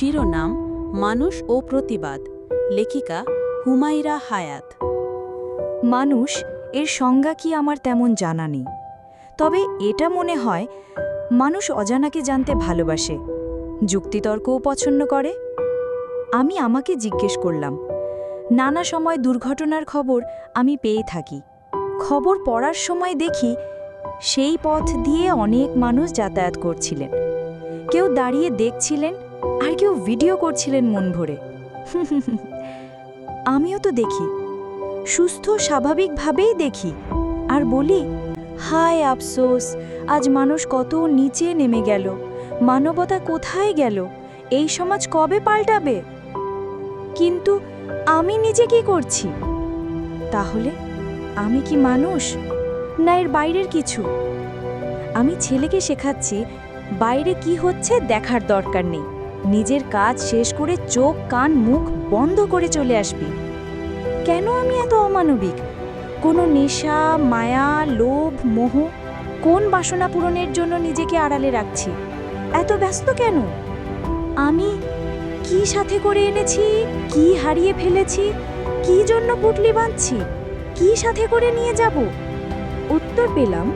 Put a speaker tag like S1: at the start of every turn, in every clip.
S1: শিরোনাম মানুষ ও প্রতিবাদ। লেখিকা হুমাইরা হায়াত।
S2: মানুষ, এর সংজ্ঞা কি আমার তেমন জানা নেই। তবে এটা মনে হয়, মানুষ অজানাকে জানতে ভালোবাসে, যুক্তিতর্কও পছন্দ করে। আমি আমাকে জিজ্ঞেস করলাম, নানা সময় দুর্ঘটনার খবর আমি পেয়ে থাকি। খবর পড়ার সময় দেখি, সেই পথ দিয়ে অনেক মানুষ যাতায়াত করছিলেন। কেউ দাঁড়িয়ে দেখছিলেন আর কেউ ভিডিও করছিলেন মন ভরে। আমিও তো দেখি। সুস্থ, স্বাভাবিকভাবেই দেখি। আর বলি, হায় আফসোস, আজ মানুষ কত নিচে নেমে গেল। মানবতা কোথায় গেল? এই সমাজ কবে পাল্টাবে? কিন্তু আমি নিজে কি করছি? তাহলে আমি কি মানুষ? না এর বাইরের কিছু? আমি ছেলেকে শেখাচ্ছি, বাইরে কি হচ্ছে দেখার দরকার নেই। নিজের কাজ শেষ করে চোখ, কান, মুখ বন্ধ করে চলে আসবি। কেন আমি এত অমানবিক? কোনো নেশা, মায়া, লোভ, মোহ কোন বাসনা পূরণের জন্য নিজেকে আড়ালে রাখছি? এত ব্যস্ত কেন? আমি কি সাথে করে এনেছি? কি হারিয়ে ফেলেছি? কি জন্য পুটলি বাঁধছি? কি সাথে করে নিয়ে যাব? উত্তর পেলাম,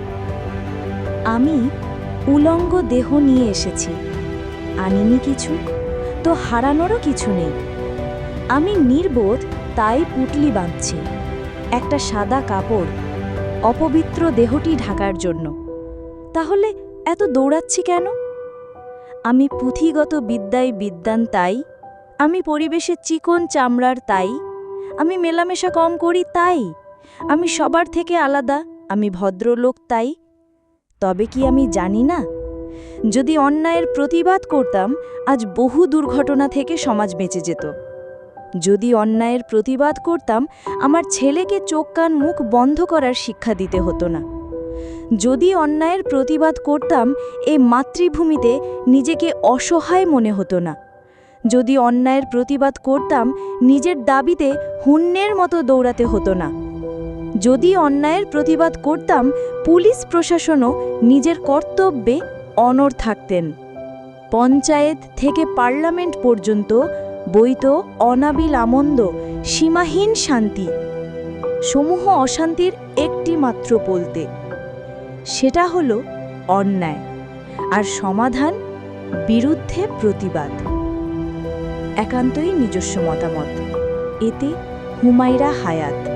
S2: আমি উলঙ্গ দেহ নিয়ে এসেছি। আনিনি কিছু? তো হারানোরও কিছু নেই। আমি নির্বোধ, তাই পুটলি বাঁধছি। একটা সাদা কাপড়, অপবিত্র দেহটি ঢাকার জন্য। তাহলে এত দৌড়াচ্ছি কেন? আমি পুঁথিগত বিদ্যায় বিদ্যান তাই, আমি পরিবেশে চিকন চামড়ার তাই, আমি মেলামেশা কম করি তাই, আমি সবার থেকে আলাদা, আমি ভদ্রলোক তাই। তবে কি আমি জানি না? যদি অন্যায়ের প্রতিবাদ করতাম, আজ বহু দুর্ঘটনা থেকে সমাজ বেঁচে যেত। যদি অন্যায়ের প্রতিবাদ করতাম, আমার ছেলেকে চোখ কান মুখ বন্ধ করার শিক্ষা দিতে হতো না। যদি অন্যায়ের প্রতিবাদ করতাম, এ মাতৃভূমিতে নিজেকে অসহায় মনে হতো না। যদি অন্যায়ের প্রতিবাদ করতাম, নিজের দাবিতে হুন্নের মতো দৌড়াতে হতো না। যদি অন্যায়ের প্রতিবাদ করতাম, পুলিশ প্রশাসনও নিজের কর্তব্যে অনর থাকতেন। পঞ্চায়েত থেকে পার্লামেন্ট পর্যন্ত বইত অনাবিল আমন্দ, সীমাহীন শান্তি, সমূহ অশান্তির একটি মাত্র বলতে সেটা হলো অন্যায় আর সমাধান বিরুদ্ধে প্রতিবাদ। একান্তই নিজস্ব মতামত। এতে হুমায়রা হায়াত।